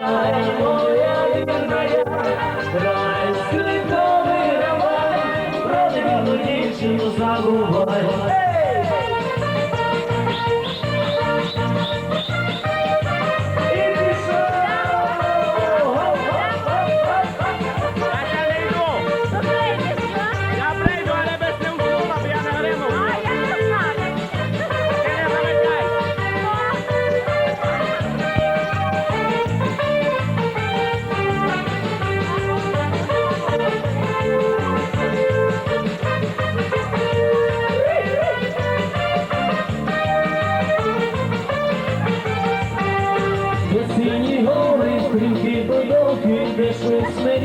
Hallelujah. Потоки,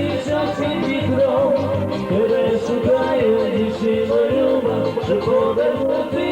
де вітром. Тебе шукаю, дівчино люба, щоб повернути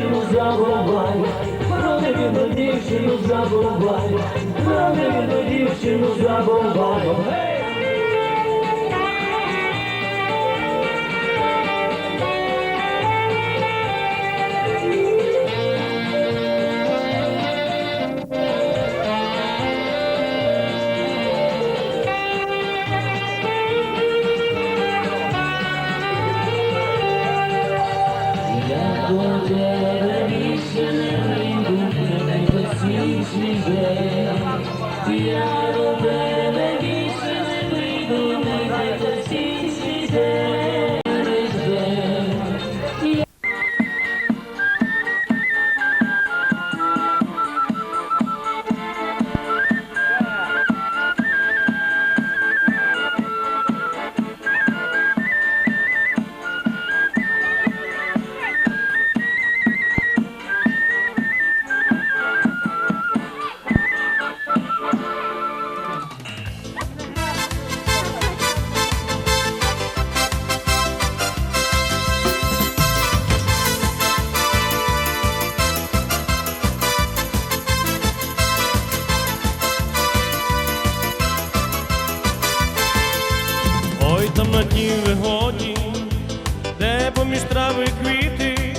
дівчину забувай. Про невинну дівчину забувай, про невинну дівчину забувай. Я до там на дні вигоді, де поміж трави квіти,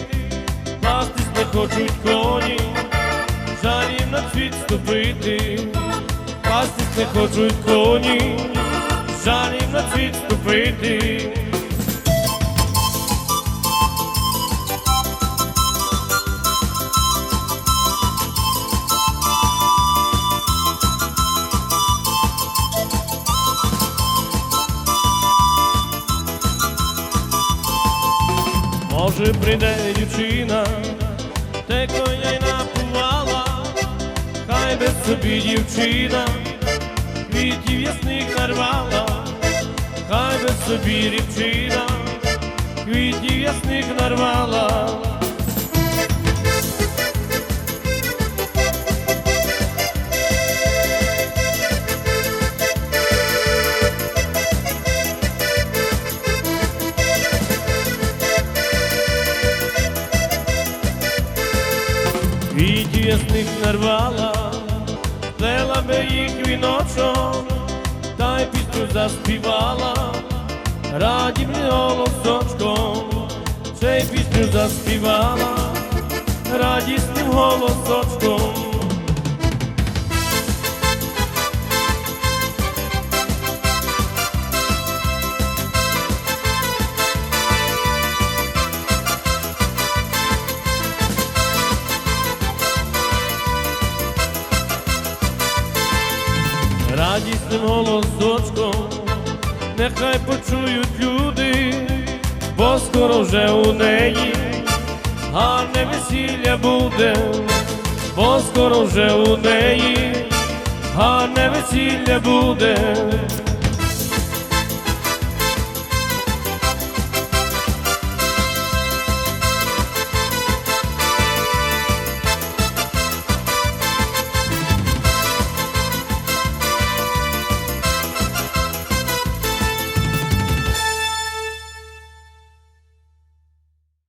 пастись не хочуть коні, жалів на цвіт ступити, пастись не хочуть коні, жалів на цвіт ступити. Може прийде дівчина, те коня й напувала, хай без собі дівчина, квітів ясних нарвала, хай без собі дівчина, квітів ясних нарвала. Квітів ясних нарвала, плела би їх віночок, та й пісню заспівала, радібним голосочком, ще пісню заспівала, радісним голосочком. Радісним голосочком, нехай почують люди, бо скоро вже у неї гарне весілля буде, бо скоро вже у неї гарне весілля буде.